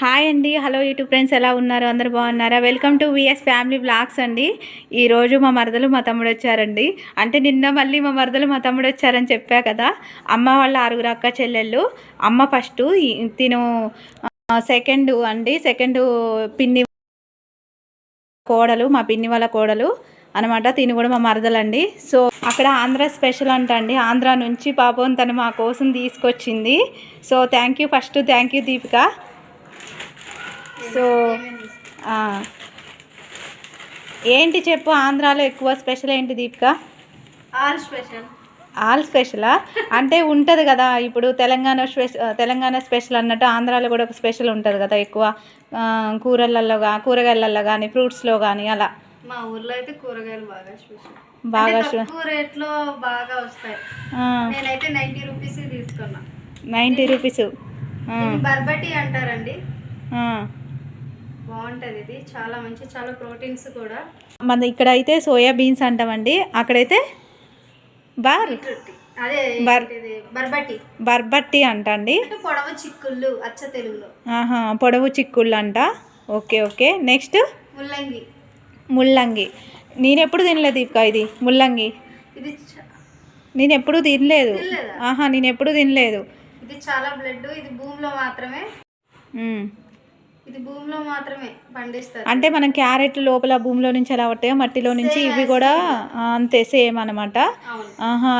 Hi అండి. Hello YouTube friends ఎలా ఉన్నారు? అందరు బాగున్నారా? Welcome to VS family vlogs అండి. ఈరోజు మా మరదలు మా తమ్ముడు వచ్చారండి. అంటే నిన్న మళ్ళీ మా మరదలు మా తమ్ముడు వచ్చారని చెప్పా కదా. అమ్మ వాళ్ళ ఆరుగురు అక్క చెల్లెళ్ళు. అమ్మ ఫస్ట్ తిను సెకండ్ అండి. సెకండ్ పిన్ని కోడలు మా పిన్ని వాళ్ళ కోడలు అనమాట. తిని కూడా మా మరదలండి. సో అక్కడ ఆంధ్ర స్పెషల్ అంట అండి. ఆంధ్ర నుంచి పాపం తను మా కోసం తీసుకొచ్చింది. So thank you first. Thank you Deepika. So ఏంటి చెప్పు ఆంధ్రాలో ఎక్కువ స్పెషల్ ఏంటి దీపిక? All special. ఆల్ స్పెషలా? అంటే ఉంటుంది కదా ఇప్పుడు తెలంగాణ స్పెషల్ తెలంగాణ స్పెషల్ అన్నట్టు ఆంధ్రాలో కూడా ఒక స్పెషల్ ఉంటుంది కదా ఎక్కువ. ఆ, కూరలలో గా కూరగాయలలో కానీ ఫ్రూట్స్లో కానీ అలా. మా ఊర్లో అయితే కూరగాయలు బాగా స్పెషల్. బాగా తక్కువ రేట్లో బాగా వస్తాయి. నేనైతే నైంటీ రూపీస్ తీసుకున్నా. Ninety rupees. బర్బటి అంటారండి. బాగుంటది ఇది. చాలా మంచి చాలా ప్రోటీన్స్ కూడా. మన ఇక్కడ అయితే సోయా బీన్స్ అంటామండి. అక్కడైతే బార్ బర్బట్టి అంటండి. అంటే పొడవ చిక్కుళ్ళు అచ్చ తెలుగులో. ఆహా పొడవు చిక్కుళ్ళు అంట ఓకే ఓకే. నెక్స్ట్? ముల్లంగి. ముల్లంగి. నేను ఎప్పుడు తినలేదు దీపిక ఇది ముల్లంగి. ఇది నేను ఎప్పుడు తినలేదు? ఆహా నేను ఎప్పుడు తినలేదు. ఇది చాలా బ్లడ్ ఇది భూమిలో మాత్రమే. ఇది భూమిలో మాత్రమే పండిస్తారు. అంటే మనం క్యారెట్ లోపల భూమిలో నుంచి ఎలా పట్టాయో మట్టిలో నుంచి ఇవి కూడా అంతే సేమ్ అనమాట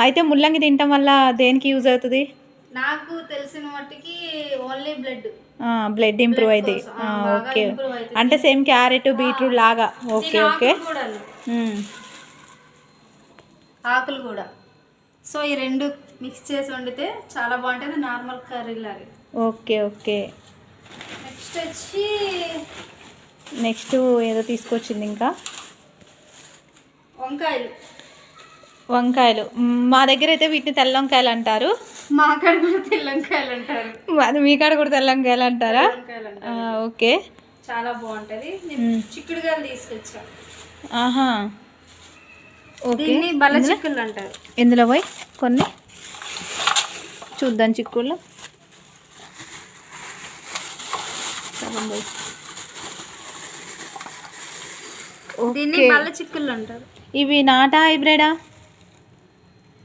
అయితే ముల్లంగి తినటం వల్ల దేనికి యూజ్ అవుతుంది? నాకు తెలిసిన మట్టుకి ఓన్లీ బ్లడ్ బ్లడ్ ఇంప్రూవ్ అయింది. ఓకే. అంటే సేమ్ క్యారెట్ బీట్రూట్ లాగా. Okay okay. ఆకులు కూడా. సో ఈ రెండు మిక్స్ చేసి వండితే చాలా బాగుంటుంది నార్మల్ కర్రీ లాగా. Okay okay. నెక్స్ట్ వచ్చి నెక్స్ట్ ఏదో తీసుకొచ్చింది ఇంకా? వంకాయలు. వంకాయలు. మ్, దగ్గర అయితే వీటిని తెల్ల వంకాయలు అంటారు. మా అక్కడ కూడా తెల్ల వంకాయలు అంటారు. అది మీ కాడ కూడా తెల్ల వంకాయలు అంటారా. ఓకే. చాలా బాగుంటది. చిక్కుడుగాయలు తీసుకొచ్చా. ఆహా. ఓకే. దీన్ని బల్ల చిక్కుళ్ళు అంటారు. ఇందులో పోయి కొన్ని? చూద్దాం చిక్కుళ్ళు. సగం. దీన్ని బల్ల చిక్కుళ్ళు అంటారు. ఇవి నాటా హైబ్రిడా?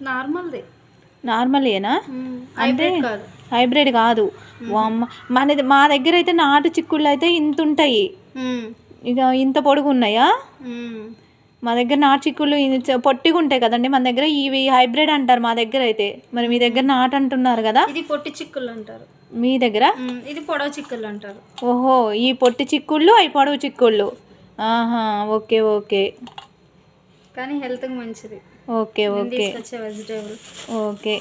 నార్మల్ది. నార్మలేనా? అంటే హైబ్రిడ్ కాదు. హైబ్రిడ్ కాదు. వామ్మ మనది మా దగ్గర అయితే నాటు చిక్కుళ్ళు అయితే ఇంత ఉంటాయి. ఇక ఇంత పొడుగు ఉన్నాయా. మా దగ్గర నాటు చిక్కుళ్ళు పొట్టిగా ఉంటాయి కదండి. మన దగ్గర ఇవి హైబ్రిడ్ అంటారు మా దగ్గర అయితే. మరి మీ దగ్గర నాటు అంటున్నారు కదా. ఇది పొట్టి చిక్కుళ్ళు అంటారు. మీ దగ్గర. ఇది పొడవ చిక్కుళ్ళు అంటారు. ఓహో ఈ పొట్టి చిక్కుళ్ళు అవి పొడవు చిక్కుళ్ళు. ఆహా ఓకే ఓకే. కానీ హెల్త్కి మంచిది. Okay okay. ఓకే.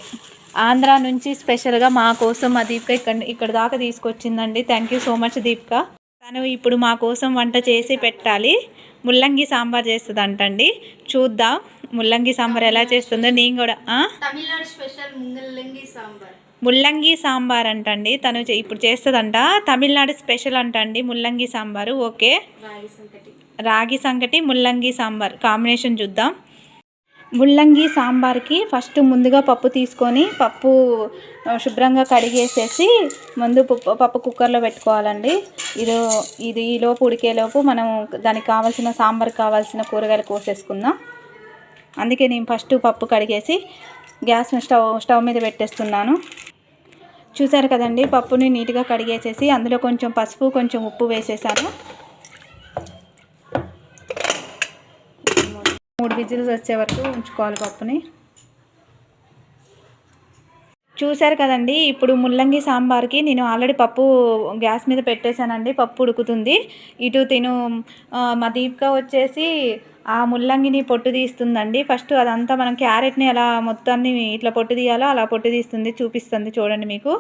ఆంధ్ర నుంచి స్పెషల్గా మా కోసం మా దీపిక ఇక్కడ ఇక్కడ దాకా తీసుకొచ్చిందండి. Thank you so much Deepika. తను ఇప్పుడు మా కోసం వంట చేసి పెట్టాలి. ముల్లంగి సాంబార్ చేస్తుంది అంటండి చూద్దాం. ముల్లంగి సాంబార్ ఎలా చేస్తుందో నేను కూడా ఆ? తమిళనాడు స్పెషల్ ముంగల్లంగి సాంబార్. ముల్లంగి సాంబార్ అంటండి. తను ఇప్పుడు చేస్తుందంట. తమిళనాడు స్పెషల్ అంటండి ముల్లంగి సాంబారు. ఓకే. రాగి సంకటి. రాగి సంగటి ముల్లంగి సాంబార్. కాంబినేషన్ చూద్దాం. ముల్లంగి సాంబార్కి ఫస్ట్ ముందుగా పప్పు తీసుకొని పప్పు శుభ్రంగా కడిగేసేసి ముందు పప్పు పప్పు కుక్కర్లో పెట్టుకోవాలండి. ఇది ఇది ఈలోపు ఉడికేలోపు మనం దానికి కావాల్సిన సాంబార్ కావాల్సిన కూరగాయలు కోసేసుకుందాం. అందుకే నేను ఫస్ట్ పప్పు కడిగేసి గ్యాస్ స్టవ్ స్టవ్ మీద పెట్టేస్తున్నాను. చూసారు కదండి పప్పుని నీట్గా కడిగేసేసి అందులో కొంచెం పసుపు కొంచెం ఉప్పు వేసేసాను. మూడు విజిల్స్ వచ్చే వరకు ఉంచుకోవాలి పప్పుని. చూశారు కదండి ఇప్పుడు ముల్లంగి సాంబార్కి నేను ఆల్రెడీ పప్పు గ్యాస్ మీద పెట్టేశానండి పప్పు ఉడుకుతుంది. ఇటు తిను మా దీపిక వచ్చేసి ఆ ముల్లంగిని పొట్టు తీస్తుందండి. ఫస్ట్ అదంతా మనం క్యారెట్ని అలా మొత్తాన్ని ఇట్లా పొట్టు తీయాలో అలా పొట్టు తీస్తుంది చూపిస్తుంది చూడండి మీకు.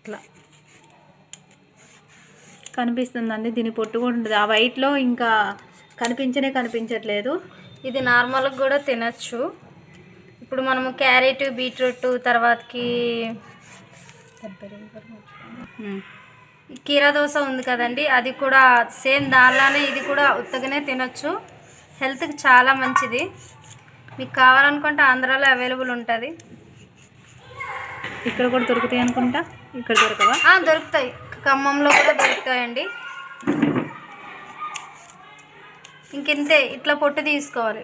ఇట్లా. కనిపిస్తుందండి. దీని పొట్టు కూడా ఉంటుంది. ఆ వైట్లో ఇంకా కనిపించనే కనిపించట్లేదు. ఇది నార్మల్గా కూడా తినచ్చు. ఇప్పుడు మనము క్యారెట్ బీట్రూట్ తర్వాతకి కీరా దోశ ఉంది కదండి. అది కూడా సేమ్ దానిలానే ఇది కూడా ఉత్తగానే తినచ్చు. హెల్త్కి చాలా మంచిది. మీకు కావాలనుకుంటే ఆంధ్రాలో అవైలబుల్ ఉంటుంది. ఇక్కడ కూడా దొరుకుతాయి అనుకుంటా? ఇక్కడ దొరకవా? దొరుకుతాయి. ఖమ్మంలో కూడా దొరుకుతాయండి. ఇంకింతే ఇట్లా పొట్టు తీసుకోవాలి.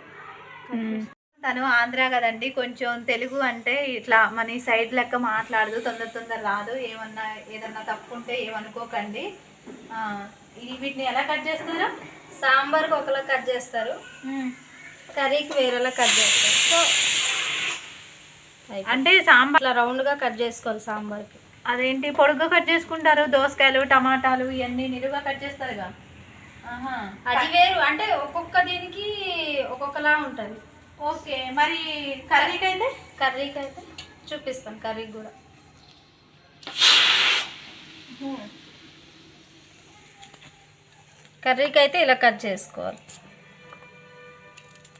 తను ఆంధ్ర కదండి కొంచెం తెలుగు అంటే ఇట్లా మన ఈ సైడ్ లెక్క మాట్లాడదు తొందర తొందర రాదు. ఏమన్నా ఏదన్నా తప్పు ఉంటే ఏమనుకోకండి వీటిని ఎలా కట్ చేస్తారా? సాంబార్కి ఒకలా కట్ చేస్తారు. కర్రీకి వేరేలా కట్ చేస్తారు. సో అంటే సాంబార్ రౌండ్గా కట్ చేసుకోవాలి సాంబార్కి. అదేంటి? పొడుగ్గా కట్ చేసుకుంటారు దోసకాయలు టమాటాలు ఇవన్నీ నిలువుగా కట్ చేస్తారుగా. అది వేరు. అంటే ఒక్కొక్క దీనికి ఒక్కొక్కలా ఉంటుంది. ఓకే. మరి కర్రీకి అయితే కర్రీకి అయితే చూపిస్తాను కర్రీకి కూడా. కర్రీకి అయితే ఇలా కట్ చేసుకోవాలి.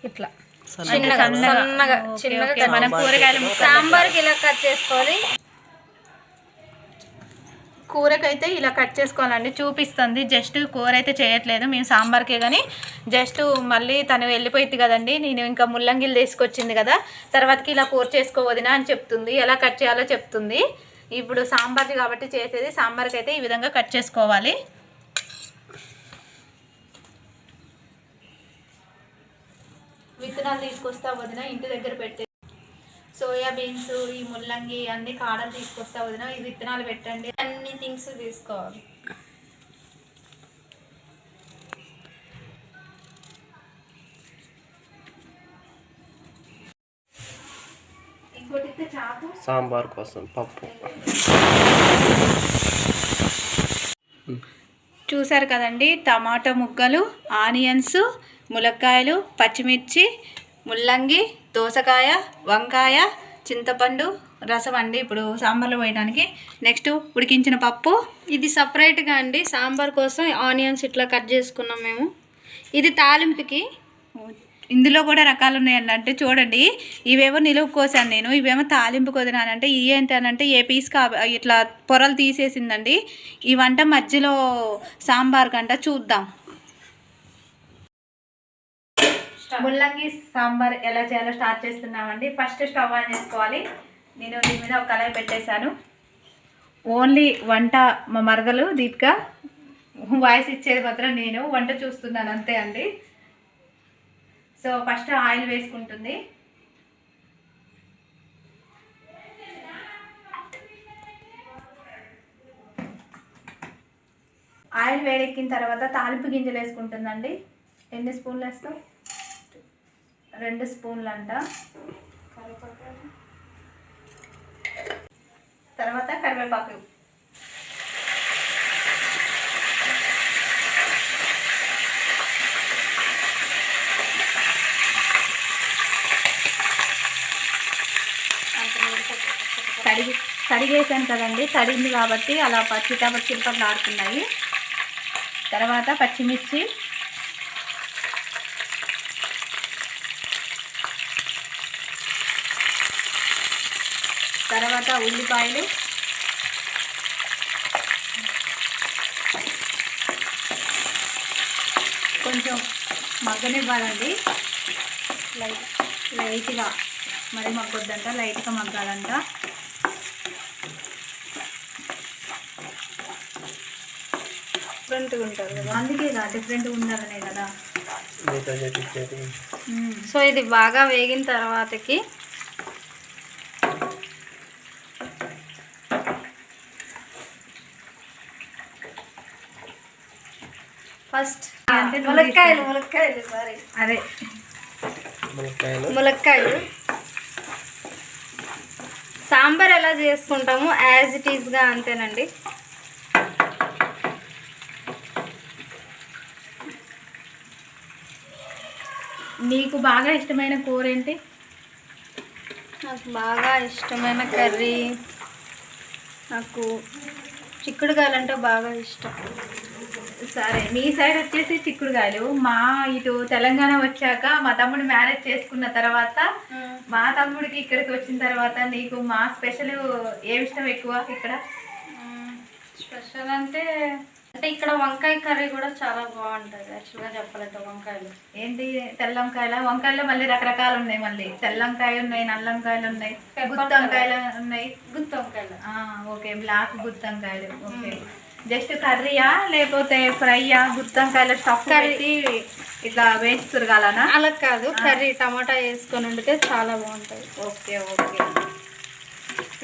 ఇట్లా. చిన్నగా సన్నగా. చిన్నగా కూరగాయలు సాంబార్కి ఇలా కట్ చేసుకోవాలి. కూరకైతే ఇలా కట్ చేసుకోవాలండి. చూపిస్తుంది. జస్ట్ కూర అయితే చేయట్లేదు. మేము సాంబార్కే కానీ జస్ట్ మళ్ళీ తను వెళ్ళిపోయింది కదండి. నేను ఇంకా ముల్లంగిలు తీసుకొచ్చింది కదా. తర్వాతకి ఇలా కూర చేసుకోవదినా అని చెప్తుంది. ఎలా కట్ చేయాలో చెప్తుంది. ఇప్పుడు సాంబార్ది కాబట్టి చేసేది సాంబార్కి అయితే ఈ విధంగా కట్ చేసుకోవాలి. విత్తనాలు తీసుకొస్తా వదిన. ఇంటి దగ్గర పెట్టే సోయా బీన్స్ ఈ ముల్లంగి అన్ని కాడలు తీసుకొస్తా వదిన ఈ విత్తనాలు పెట్టండి. అన్ని థింగ్స్ తీసుకోవాలి. సాంబార్ కోసం పప్పు. చూసారు కదండి టమాటా ముక్కలు ఆనియన్స్ ములక్కాయలు పచ్చిమిర్చి ముల్లంగి దోసకాయ వంకాయ చింతపండు రసం అండి ఇప్పుడు సాంబార్లో వేయడానికి నెక్స్ట్ ఉడికించిన పప్పు. ఇది సపరేట్గా అండి సాంబార్ కోసం ఆనియన్స్ ఇట్లా కట్ చేసుకున్నాం మేము. ఇది తాలింపుకి. ఇందులో కూడా రకాలు ఉన్నాయండి. అంటే చూడండి ఇవేమో నిలువు కోసాను నేను ఇవేమో తాలింపు కొదినానంటే ఇవి ఏంటనంటే ఏ పీస్ కా ఇట్లా పొరలు తీసేసిందండి. ఈ వంట మధ్యలో సాంబార్ కంట చూద్దాం. ముల్లంగి సాంబార్ ఎలా చేయాలో స్టార్ట్ చేస్తున్నామండి. ఫస్ట్ స్టవ్ ఆన్ చేసుకోవాలి. నేను దీని మీద ఒక కళాయి పెట్టేశాను. ఓన్లీ వంట మా మరదలు దీపిక. వాయిస్ ఇచ్చేది మాత్రం నేను. వంట చూస్తున్నాను అంతే అండి. సో ఫస్ట్ ఆయిల్ వేసుకుంటుంది. ఆయిల్ వేడెక్కిన తర్వాత తాలింపు గింజలు వేసుకుంటుందండి. ఎన్ని స్పూన్లు వేస్తాం రెండు స్పూన్లు అంట తర్వాత కరివేపాకు. తడిగి తడిగేసాను కదండి తడింది కాబట్టి అలా చిట్టపట్ చిట్టపట్లు ఆడుతున్నాయి తర్వాత పచ్చిమిర్చి. తర్వాత ఉల్లిపాయలు. కొంచెం మగ్గనివ్వాలండి. లైట్ లైట్గా మరి మగ్గొద్దంట లైట్గా మగ్గాలంట. డిఫరెంట్గా ఉంటారు కదా. అందుకే కదా డిఫరెంట్గా ఉండాలనే కదా. సో ఇది బాగా వేగిన తర్వాతకి ఫస్ట్ ములక్కాయలు. ములక్కాయలు సారీ అదే. మునక్కాయలు ములక్కాయలు. సాంబార్ ఎలా చేసుకుంటామో యాజ్ ఇట్ ఈస్గా అంతేనండి. నీకు బాగా ఇష్టమైన కూర ఏంటి? నాకు బాగా ఇష్టమైన కర్రీ. నాకు చిక్కుడుకాయలు అంటే బాగా ఇష్టం. సరే మీ సైడ్ వచ్చేసి చిక్కుడుకాయలు మా ఇటు తెలంగాణ వచ్చాక మా తమ్ముడు మ్యారేజ్ చేసుకున్న తర్వాత మా తమ్ముడికి ఇక్కడికి వచ్చిన తర్వాత నీకు మా స్పెషల్ ఏమి ఇష్టం ఎక్కువ ఇక్కడ? స్పెషల్ అంటే అంటే ఇక్కడ వంకాయ కర్రీ కూడా చాలా బాగుంటుంది యాక్చువల్గా చెప్పాలంటే వంకాయలు. ఏంటి తెల్ల వంకాయల వంకాయలు మళ్ళీ రకరకాలు ఉన్నాయి మళ్ళీ. తెల్ల వంకాయలు ఉన్నాయి నల్ల వంకాయలు ఉన్నాయి గుత్తి వంకాయలు ఉన్నాయి. గుత్తి వంకాయలు ఓకే బ్లాక్ గుత్తి వంకాయలు ఓకే జస్ట్ కర్రీయా లేకపోతే ఫ్రైయా? గుత్తి వంకాయల స్టఫ్ కర్రీ. ఇట్లా వేసి తురగాలనా? అలా కాదు కర్రీ టమాటా వేసుకొని వండితే చాలా బాగుంటుంది ఓకే ఓకే.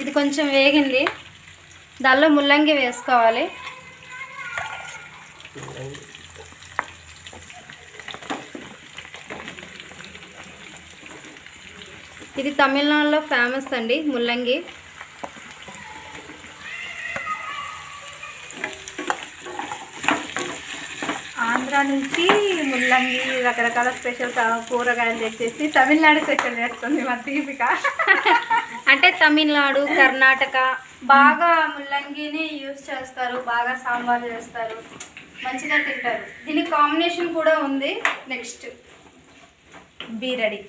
ఇది కొంచెం వేగింది. దానిలో ముల్లంగి వేసుకోవాలి. ఇది తమిళనాడులో ఫేమస్ అండి ముల్లంగి ఆంధ్ర నుంచి ముల్లంగి రకరకాల స్పెషల్ కూరగాయలు తెచ్చేసి తమిళనాడు స్పెషల్ చేస్తుంది మా దీపిక. అంటే తమిళనాడు కర్ణాటక బాగా ముల్లంగిని యూస్ చేస్తారు బాగా సాంబార్ చేస్తారు మంచిగా తింటారు. దీని కాంబినేషన్ కూడా ఉంది. నెక్స్ట్. బీరడి.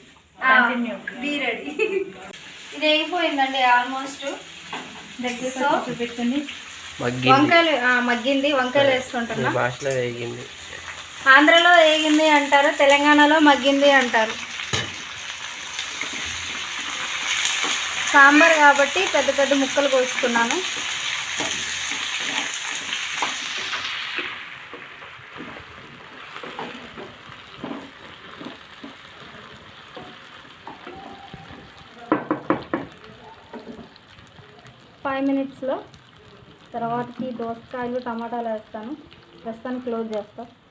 బీరడి. ఇది అయిపోయిందండి ఆల్మోస్ట్. దగ్గర వంకాయలు ఆ, మగ్గింది. వంకాయలు వేసుకుంటున్నా. భాషలో వేగింది. ఆంధ్రలో వేగింది అంటారు తెలంగాణలో మగ్గింది అంటారు. సాంబార్ కాబట్టి పెద్ద పెద్ద ముక్కలు కోసుకున్నాను. ఫైవ్ మినిట్స్లో తర్వాతకి దోసకాయలు టమాటాలు వేస్తాను. ప్రస్తుతానికి క్లోజ్ చేస్తాను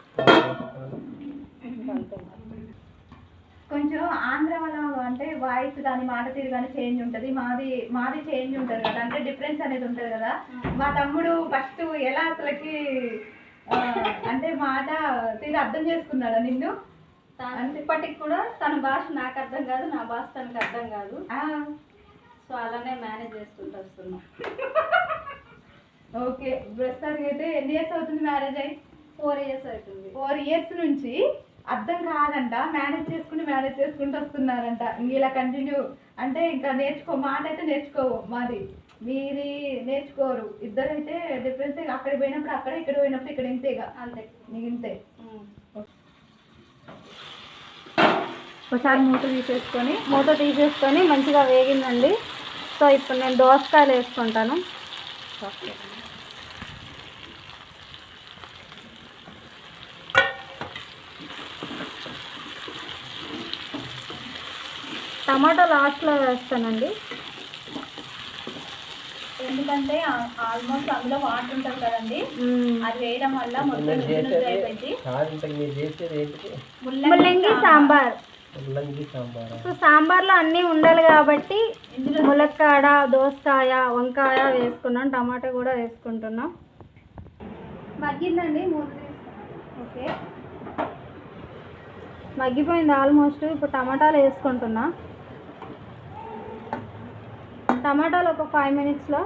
కొంచెం ఆంధ్ర వాళ్ళ అంటే వాయిస్ కానీ మాట తీరు కానీ చేంజ్ ఉంటుంది. మాది మాది చేంజ్ ఉంటుంది కదా. అంటే డిఫరెన్స్ అనేది ఉంటుంది కదా. మా తమ్ముడు ఫస్ట్ ఎలా అసలుకి అంటే మాట తీరు అర్థం చేసుకున్నాడా నిన్ను? ఇప్పటికి కూడా తన భాష నాకు అర్థం కాదు నా భాష తనకు అర్థం కాదు. సో అలానే మేనేజ్ చేసుకుంటూ వస్తున్నా. ఓకే. ప్రస్తుతానికి అయితే ఎన్ని ఇయర్స్ అవుతుంది మ్యారేజ్ అయ్యి ఫోర్ ఇయర్స్ అవుతుంది. ఫోర్ ఇయర్స్ నుంచి అర్థం కాదంట. మేనేజ్ చేసుకుని మేనేజ్ చేసుకుంటూ వస్తున్నారంట. ఇంక ఇలా కంటిన్యూ అంటే ఇంకా నేర్చుకో మాట అయితే నేర్చుకోవు మాది. మీది నేర్చుకోరు. ఇద్దరైతే డిఫరెన్స్ అక్కడికి పోయినప్పుడు అక్కడ ఇక్కడ పోయినప్పుడు ఇక్కడ ఇంతేగా అంతే. నీకు ఇంతే. ఒకసారి మూత తీసేసుకొని మూత తీసేసుకొని మంచిగా వేగిందండి. సో ఇప్పుడు నేను దోసకాయలు వేసుకుంటాను. టమాటా లాస్ట్లో వేస్తానండి. ఎందుకంటే ఆల్మోస్ట్ అందులో వాటర్ ఉంటుంది కదండి. అది వేయడం వల్ల ముల్లంగి సాంబార్. ముల్లంగి సాంబారా? సో సాంబార్లో అన్నీ ఉండాలి కాబట్టి ములక్కాడ దోసకాయ వంకాయ వేసుకున్నాం టమాటా కూడా వేసుకుంటున్నాం. మగ్గిందండి ఓకే. మగ్గిపోయింది ఆల్మోస్ట్. ఇప్పుడు టమాటాలు వేసుకుంటున్నా. టమాటాలు ఒక ఫైవ్ మినిట్స్లో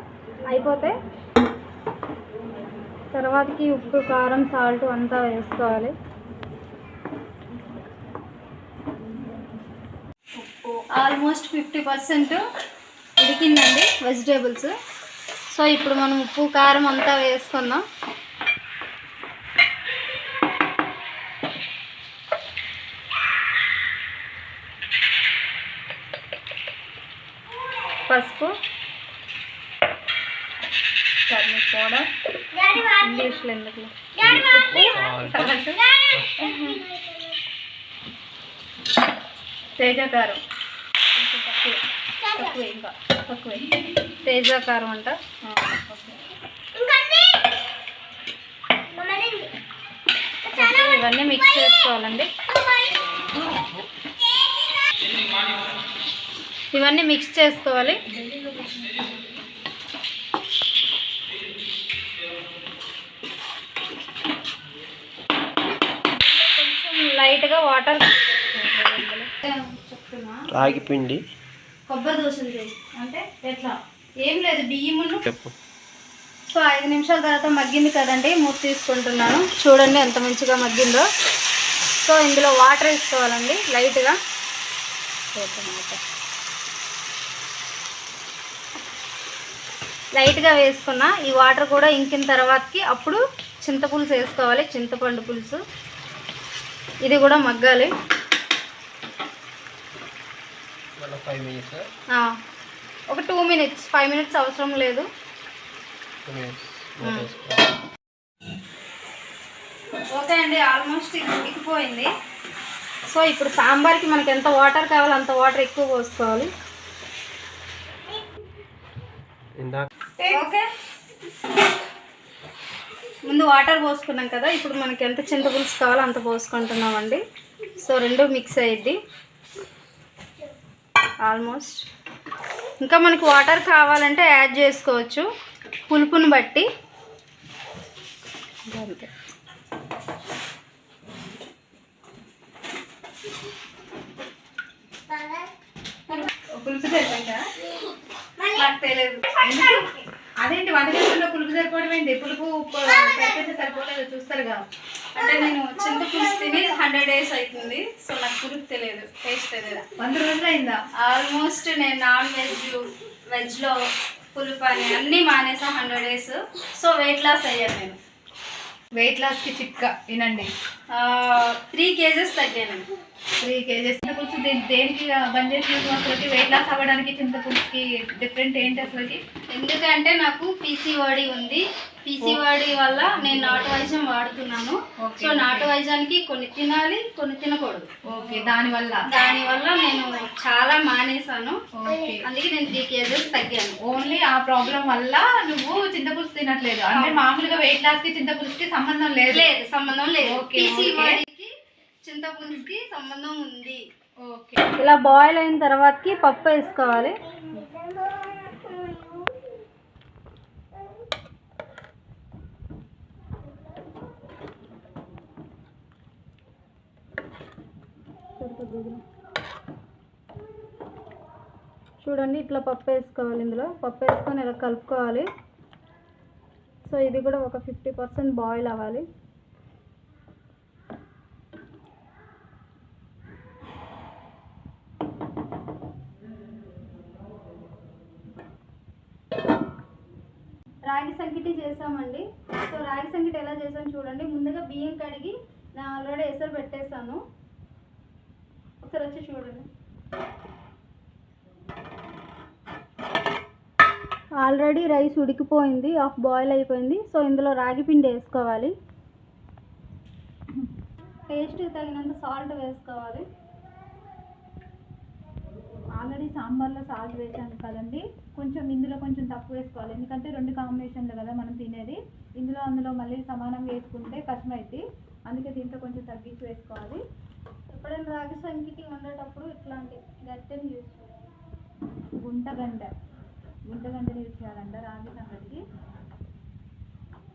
అయిపోతే తర్వాతకి ఉప్పు కారం సాల్ట్ అంతా వేసుకోవాలి. ఆల్మోస్ట్ ఫిఫ్టీ పర్సెంట్ ఉడికిందండి వెజిటేబుల్స్ సో ఇప్పుడు మనం ఉప్పు కారం అంతా వేసుకుందాం. పసుపు. పౌడర్ ఇంగ్లీష్లో ఎందుకు? తేజకారం తక్కువ. ఇంకా. తక్కువ తేజాకారం అంట? ఇవన్నీ మిక్స్ చేసుకోవాలండి. ఇవన్నీ మిక్స్ చేసుకోవాలి. కొంచెం లైట్గా వాటర్ రాగి పిండి. కొబ్బరి దోశలు చేసి అంటే ఎట్లా? ఏం లేదు బియ్యమును చెప్పు. సో ఐదు నిమిషాల తర్వాత మగ్గింది కదండి మూత తీసుకుంటున్నాను. చూడండి ఎంత మంచిగా మగ్గిందో. సో ఇందులో వాటర్ వేసుకోవాలండి లైట్గా. లైట్గా వేసుకున్న ఈ వాటర్ కూడా ఇంకిన తర్వాతకి అప్పుడు చింతపులుసు వేసుకోవాలి. చింతపండు పులుసు. ఇది కూడా మగ్గాలి. ఒక టూ మినిట్స్ ఫైవ్ మినిట్స్ అవసరం లేదు. ఓకే అండి ఆల్మోస్ట్ ఇది ఉడికిపోయింది సో ఇప్పుడు సాంబార్కి మనకి ఎంత వాటర్ కావాలో అంత వాటర్ ఎక్కువ పోసుకోవాలి. ఇందాక ఓకే. ముందు వాటర్ పోసుకున్నాం కదా ఇప్పుడు మనకి ఎంత చింతపులుసు కావాలో అంత పోసుకుంటున్నామండి. సో రెండు మిక్స్ అయ్యిద్ది. ఆల్మోస్ట్ ఇంకా మనకి వాటర్ కావాలంటే యాడ్ చేసుకోవచ్చు. పులుపుని బట్టి. అంతే. సరిపోయిందా నాకు తెలియదు. అదేంటి వంట చేస్తున్న పులుపు సరిపోవడం ఏంటి పులుపు సరిపోతే సరిపోలేదు చూస్తారుగా అంటే నేను చింతపులుసు తిని హండ్రెడ్ డేస్ అవుతుంది. సో నాకు పులుపు తెలియదు టేస్ట్ తెలియదు. వంద రోజులు అయిందా? ఆల్మోస్ట్ నేను నాన్ వెజ్ వెజ్లో పులుపు అని అన్నీ మానేసా hundred days. So weight loss అయ్యాను నేను. వెయిట్ లాస్కి చిట్కా వినండి. త్రీ కేజెస్ తగ్గాను. త్రీ కేజెస్ చింతపులుసు దేని దేనికి బంద్ చేసి అసలుకి వెయిట్ లాస్ అవ్వడానికి చింతపులుసుకి డిఫరెంట్ ఏంటి అసలుకి? ఎందుకంటే నాకు పీసీవాడి ఉంది. పీసీవాడి వల్ల నేను నాటు వైద్యం వాడుతున్నాను సో నాటు వైద్యానికి కొన్ని తినాలి కొన్ని తినకూడదు. ఓకే దానివల్ల దానివల్ల నేను చాలా మానేశాను. ఓకే. అందుకే నేను త్రీ కేజెస్ తగ్గాను. ఓన్లీ ఆ ప్రాబ్లం వల్ల నువ్వు చింతపులుసు తినట్లేదు. అంటే మామూలుగా వెయిట్ లాస్కి చింతపులుసుకి సంబంధం లేదు. లేదు సంబంధం లేదు. చింతపులుసుకి సంబంధం ఉంది. ఓకే ఇలా బాయిల్ అయిన తర్వాతకి పప్పు వేసుకోవాలి. చూడండి ఇట్లా పప్పు వేసుకోవాలి ఇందులో. పప్పు వేసుకొని ఇలా కలుపుకోవాలి. సో ఇది కూడా ఒక ఫిఫ్టీ పర్సెంట్ బాయిల్ అవ్వాలి రాగి చేస్తామండి. సో రాగి సంగటి ఎలా చేసాను చూడండి. ముందుగా బియ్యం కడిగి నేను ఆల్రెడీ ఎసరు పెట్టేశాను. ఒకసారి వచ్చి చూడండి. ఆల్రెడీ రైస్ ఉడికిపోయింది హాఫ్ బాయిల్ అయిపోయింది. సో ఇందులో రాగి పిండి వేసుకోవాలి. టేస్ట్కి తగినంత సాల్ట్ వేసుకోవాలి. ఆల్రెడీ సాంబార్లో సాల్ట్ వేసాను కదండి. కొంచెం ఇందులో కొంచెం తక్కువ వేసుకోవాలి. ఎందుకంటే రెండు కాంబినేషన్లు కదా మనం తినేది. ఇందులో అందులో మళ్ళీ సమానంగా వేసుకుంటే కష్టం అవుతుంది అందుకే దీంట్లో కొంచెం తగ్గించి వేసుకోవాలి. ఎప్పుడైనా రాగి సంఖ్యకి ఉండేటప్పుడు ఇట్లాంటి గట్టెని యూస్ చేయాలి. గుంటగండ. గుంటగంటని యూజ్ చేయాలంట రాగి సంగతికి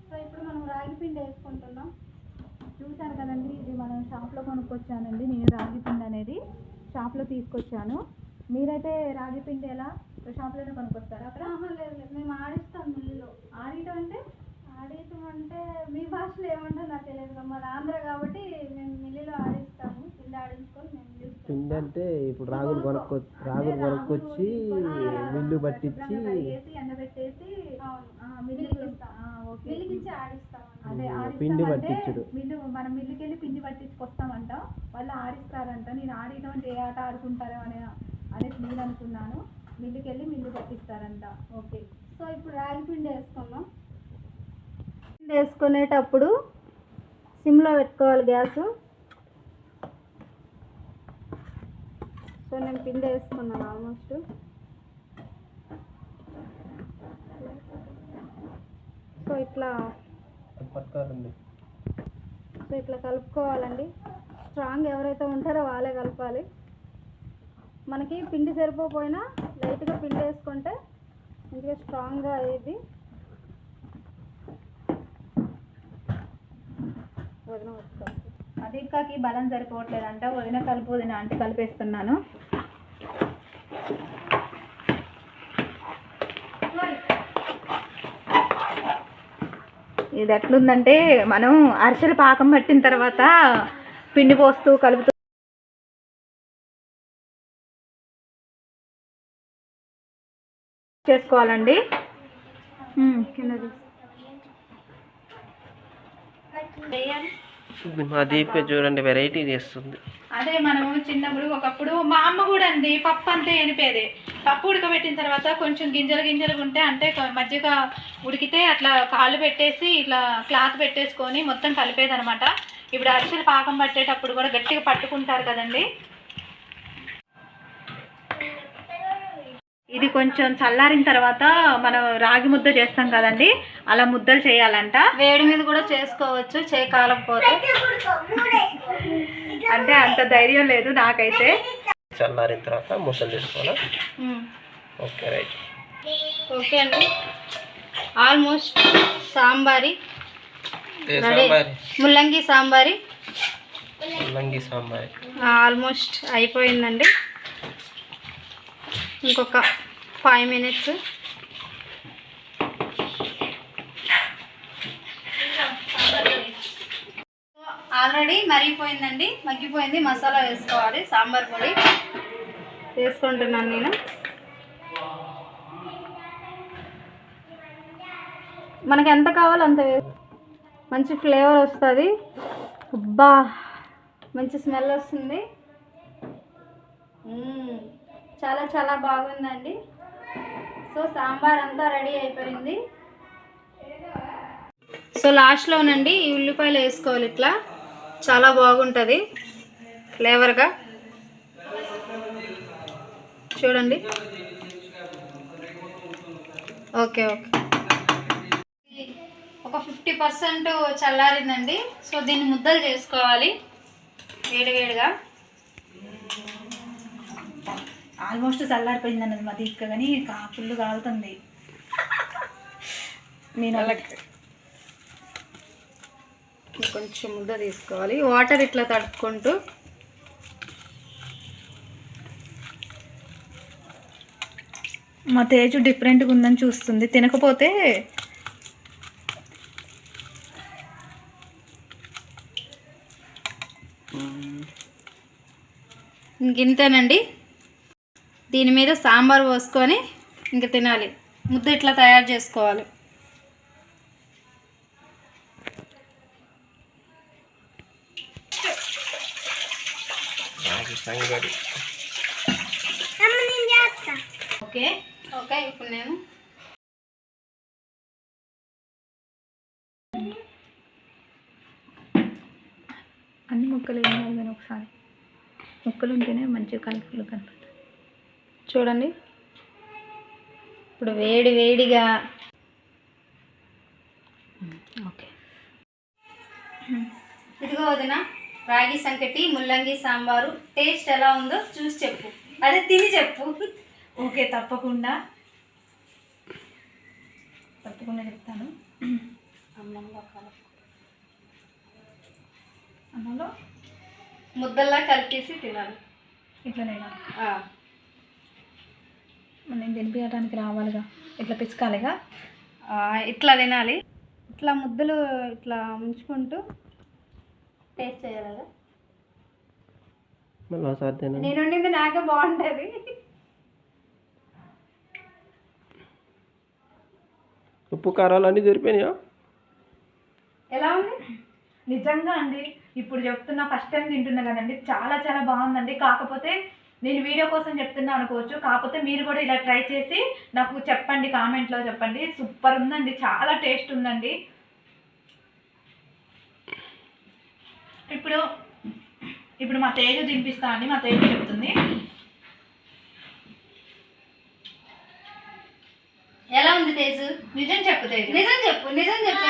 సో ఇప్పుడు మనం రాగి పిండి వేసుకుంటున్నాం. చూశాను కదండి ఇది మనం షాప్లో కొనుక్కొచ్చానండి. నేను రాగి పిండి అనేది షాప్లో తీసుకొచ్చాను. మీరైతే రాగి పిండి ఎలా? షాప్లోనే కొనుక్కొస్తారా అక్కడ? ఆహా, లేదు లేదు. మేము ఆడిస్తాం మిల్లులో. ఆడియటం అంటే? ఆడిస్తాం అంటే మీ భాషలో ఏమంటారో నాకు తెలియదు. కదా. మాది ఆంధ్ర కాబట్టి మేము మిల్లులో ఆడిస్తాము. పిండి ఆడించుకొని మేము యూస్ పిండి అంటే ఇప్పుడు రాగులు కొనుక్కో. రాగులు కొనుక్కొచ్చి మిల్లు పట్టించి వేసి ఎండబెట్టేసి అవును. ఆ, మిల్లుకి మిల్లుకి ఇస్తాం. ఆ, ఓకే. మిల్లుకి ఇచ్చి ఆడిస్తాం అదే పిండి ఆడిస్తామంటే పట్టించుడు. మిల్లు మనం మిల్లుకి వెళ్ళి పిండి పట్టించుకొస్తామంట. వాళ్ళు ఆడిస్తారంట. నేను ఆడియడం అంటే ఏ ఆట ఆడుకుంటారో అనే అనేసి నేను అనుకున్నాను. మిల్లుకి వెళ్ళి మిల్లు పట్టిస్తారంట ఓకే. సో ఇప్పుడు రాగి పిండి వేసుకుందాం. పిండి వేసుకునేటప్పుడు సిమ్లో పెట్టుకోవాలి గ్యాస్. సో నేను పిండి వేసుకున్నాను ఆల్మోస్ట్. సో ఇట్లా సో ఇట్లా కలుపుకోవాలండి. స్ట్రాంగ్ ఎవరైతే ఉంటారో వాళ్ళే కలపాలి. మనకి పిండి సరిపోకపోయినా లైట్గా పిండి వేసుకుంటే మంచిగా స్ట్రాంగ్గా అయ్యేది. వదిన వస్తుంది అదికాకి బలం సరిపోవట్లేదంట. వదిన కలుపు వదిన అంటే కలిపేస్తున్నాను. ఇది ఎట్లుందంటే మనం అరిసెలు పాకం పట్టిన తర్వాత పిండి పోస్తూ కలుపుతూ చేసుకోవాలండి. మా దీపిక చూడండి వెరైటీ చేస్తుంది. అదే మనము చిన్నప్పుడు ఒకప్పుడు మా అమ్మ కూడా అండి పప్పు అంతే ఎనిపేది పప్పు ఉడకబెట్టిన తర్వాత కొంచెం గింజలు గింజలు ఉంటే అంటే మజ్జిగ ఉడికితే అట్లా కాళ్ళు పెట్టేసి ఇట్లా క్లాత్ పెట్టేసుకొని మొత్తం కలిపేది అనమాట ఇప్పుడు అరిసెలు పాకం పట్టేటప్పుడు కూడా గట్టిగా పట్టుకుంటారు కదండి. ఇది కొంచెం చల్లారిన తర్వాత మనం రాగి ముద్ద చేస్తాం కదండి అలా ముద్దలు చేయాలంట. వేడి మీద కూడా చేసుకోవచ్చు చేయి కాలకపోతే. అంటే అంత ధైర్యం లేదు నాకైతే. చల్లారిన తర్వాత ముసలు తీసుకోవాలా. Okay right. ఓకే అండి. ఆల్మోస్ట్ సాంబారి. ముల్లంగి సాంబారి. ముల్లంగి సాంబారి. ఆల్మోస్ట్ అయిపోయిందండి. ఇంకొక ఫైవ్ మినిట్స్ ఆల్రెడీ మరిగిపోయిందండి మగ్గిపోయింది మసాలా వేసుకోవాలి సాంబార్ పొడి. వేసుకుంటున్నాను నేను. మనకి ఎంత కావాలో అంత మంచి ఫ్లేవర్ వస్తుంది. అబ్బా మంచి స్మెల్ వస్తుంది. చాలా చాలా బాగుందండి. సో సాంబార్ అంతా రెడీ అయిపోయింది. సో లాస్ట్లోనండి ఈ ఉల్లిపాయలు వేసుకోవాలి ఇట్లా. చాలా బాగుంటుంది ఫ్లేవర్గా చూడండి. Okay okay. ఒక ఫిఫ్టీ పర్సెంట్ చల్లారిందండి. సో దీన్ని ముద్దలు చేసుకోవాలి. వేడివేడిగా. ఆల్మోస్ట్ చల్లారిపోయింది అన్నది మా దీపిక కానీ కా ఫుల్ కాలుతుంది. నేను కొంచెం ముద్ద తీసుకోవాలి. వాటర్ ఇట్లా తడుపుకుంటూ. మా తేజు డిఫరెంట్గా ఉందని చూస్తుంది. తినకపోతే ఇంకింతేనండి దీని మీద సాంబార్ పోసుకొని ఇంక తినాలి. ముద్ద ఇట్లా తయారు చేసుకోవాలి. ఓకే. ఓకే ఇప్పుడు నేను అన్ని ముక్కలు ఏం కాదు కానీ ఒకసారి. ముక్కలు ఉంటేనే మంచిగా కలర్ఫుల్ కనపడుతుంది చూడండి. ఇప్పుడు వేడి వేడిగా. ఓకే. ఇదిగో వదిన రాగి సంకటి ముల్లంగి సాంబారు టేస్ట్ ఎలా ఉందో చూసి చెప్పు. అదే తిని చెప్పు. ఓకే తప్పకుండా. తప్పకుండా చెప్తాను. అన్నంలో కలుపు. అన్నంలో? ముద్దల్లా కలిపేసి తినాలి. ఇట్లనేనా నేను తినిపించడానికి రావాలిగా. ఇట్లా పిసుకాలిగా? ఆ, ఇట్లా తినాలి. ఇట్లా ముద్దలు ఇట్లా ఉంచుకుంటూ టేస్ట్ చేయాలి నేను వండింది నాకే బాగుంటుంది. ఉప్పు కారాలు అన్నీ సరిపోయినాయా ఎలా ఉంది? నిజంగా అండి ఇప్పుడు చెప్తున్నా ఫస్ట్ టైం తింటున్నా కదండి చాలా చాలా బాగుందండి. కాకపోతే నేను వీడియో కోసం చెప్తున్నా అనుకోవచ్చు. కాకపోతే మీరు కూడా ఇలా ట్రై చేసి నాకు చెప్పండి కామెంట్లో చెప్పండి. సూపర్ ఉందండి. చాలా టేస్ట్ ఉందండి. ఇప్పుడు ఇప్పుడు మా తేజు తినిపిస్తా అండి. మా తేజు చెప్తుంది. ఎలా ఉంది తేజు? నిజం చెప్పు తేజు. నిజం చెప్పు నిజం చెప్పు.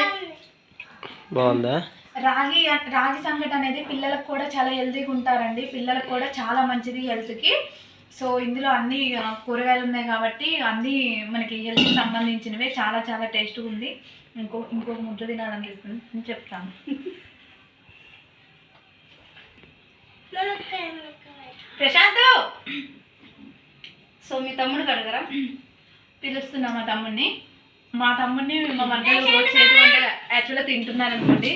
బాగుందా? రాగి రాగి సంగటి అనేది పిల్లలకు కూడా చాలా హెల్తీగా ఉంటారండి. పిల్లలకు కూడా చాలా మంచిది హెల్త్కి. సో ఇందులో అన్ని కూరగాయలు ఉన్నాయి కాబట్టి అన్నీ మనకి హెల్త్కి సంబంధించినవే. చాలా చాలా టేస్ట్గా ఉంది. ఇంకో ఇంకొక ముద్ద తినాలనిపిస్తుంది నేను చెప్తాను. ప్రశాంత్! సో మీ తమ్ముడు కడగరా? పిలుస్తున్నా మా తమ్ముడిని. మా తమ్ముడిని మా మధ్యలో చేతి వంట యాక్చువల్గా తింటున్నారనుకోండి.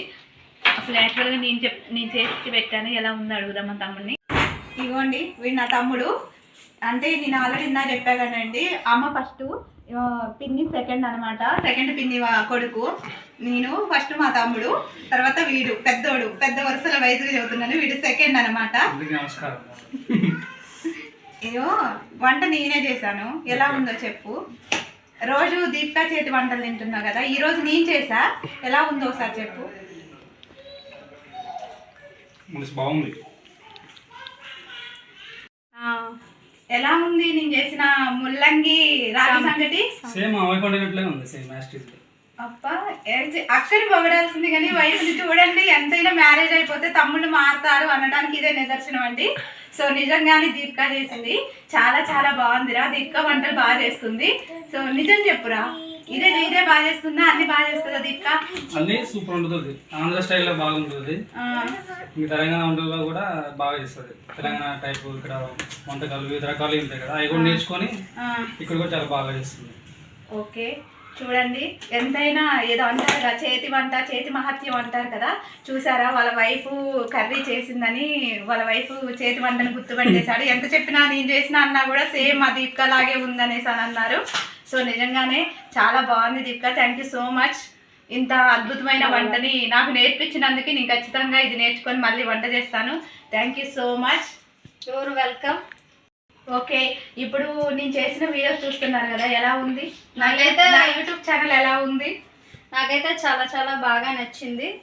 అసలు యాక్చువల్గా నేను చెప్ నేను చేసి పెట్టాను. ఎలా ఉందో అడుగుదాం మా తమ్ముడిని? ఇగోండి వీడు నా తమ్ముడు. అంటే నేను ఆల్రెడీ ఇందా చెప్పా కదండి అమ్మ ఫస్ట్ పిన్ని సెకండ్ అనమాట సెకండ్ పిన్ని వా- కొడుకు. నేను ఫస్ట్ మా తమ్ముడు తర్వాత వీడు పెద్దోడు. పెద్ద వరుసల వయసుగా చెబుతున్నాను వీడు సెకండ్ అనమాట అందరికీ నమస్కారం. అయ్యో వంట నేనే చేశాను. ఎలా ఉందో చెప్పు. రోజు దీపికా చేతి వంటలు తింటున్నావు కదా ఈ రోజు నేను చేసా ఎలా ఉందో ఒకసారి చెప్పు. మనసు బాగుంది. ఎలా ఉంది నేను చేసిన ముల్లంగి రాగి సంగటి? సేమ్ అవి పండినట్లే ఉంది సేమ్ మ్యాస్టీస్ అప్ప అక్కని పొగడాల్సింది కానీ వైఫ్ని చూడండి ఎంతైనా మ్యారేజ్ అయిపోతే తమ్ముళ్ళు మారుతారు అనడానికి ఇదే నిదర్శనం అండి. సో నిజంగానే దీపిక చేసింది. చాలా చాలా బాగుందిరా. దీపిక వంటలు బాగా చేస్తుంది. సో నిజం చెప్పురా. ఇదే ఇదే బాగా చేస్తుందా అన్ని బాగా చేస్తుందా దీపిక? అన్నీ సూపర్ ఉంటుంది. ఆంధ్ర స్టైల్లో బాగుంటుంది. ఆ, ఈ తెలంగాణ వంటల్లో కూడా బాగా చేస్తుంది. తెలంగాణ టైప్ ఇక్కడ వంటకాలు వివిధ రకాలు ఉంటాయి కదా అవి కూడా నేర్చుకొని ఆ, ఇక్కడ కూడా చాలా బాగా చేస్తుంది. ఓకే చూడండి. ఎంతైనా ఏదో అంటారు కదా చేతి వంట చేతి మహత్యం అంటారు కదా. చూసారా వాళ్ళ వైఫ్ కర్రీ చేసిందని వాళ్ళ వైఫ్ చేతి వంటను గుర్తుపెట్టేశాడు. ఎంత చెప్పినా నేను చేసిన అన్నా కూడా సేమ్ మా దీపిక లాగే ఉందనేసి అని అన్నారు. సో నిజంగానే చాలా బాగుంది Deepika. Thank you so much ఇంత అద్భుతమైన వంటని నాకు నేర్పించినందుకు నేను ఖచ్చితంగా ఇది నేర్చుకొని మళ్ళీ వంట చేస్తాను. Thank you so much you're welcome okay ఇప్పుడు నేను చేసిన వీడియోస్ చూస్తున్నారు కదా ఎలా ఉంది? నాకైతే- నా యూట్యూబ్ ఛానల్ ఎలా ఉంది? నాకైతే చాలా చాలా బాగా నచ్చింది.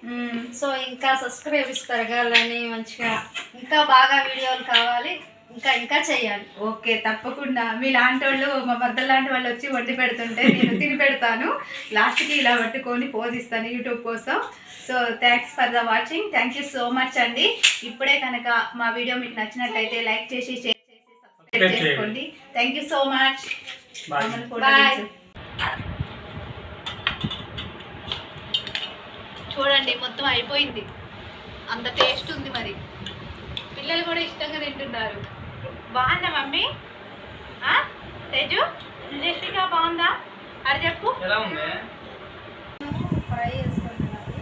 సో ఇంకా సబ్స్క్రైబర్స్ పెరగాలని మంచిగా ఇంకా బాగా వీడియోలు కావాలి. ఇంకా ఇంకా చెయ్యాలి ఓకే తప్పకుండా. మీ లాంటి వాళ్ళు మా భర్త లాంటి వాళ్ళు వచ్చి వండి పెడుతుంటే నేను తిని పెడతాను. లాస్ట్కి ఇలా పట్టుకొని పోజిస్తాను యూట్యూబ్ కోసం. So thanks for the watching thank you so much అండి. ఇప్పుడే కనుక మా వీడియో మీకు నచ్చినట్లయితే లైక్ చేసి షేర్ చేసి సబ్స్క్రైబ్. చేసుకోండి. Thank you so much. చూడండి మొత్తం అయిపోయింది. అంత టేస్ట్ ఉంది మరి. పిల్లలు కూడా ఇష్టంగా తింటున్నారు. బాగుందా మమ్మీ? తేజు జస్టిగా బాగుందా? అది చెప్పు. ఎలా ఉంది? ఫ్రై చేసుకుంటున్నాను.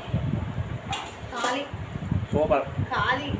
ఖాళీ. సూపర్. ఖాళీ.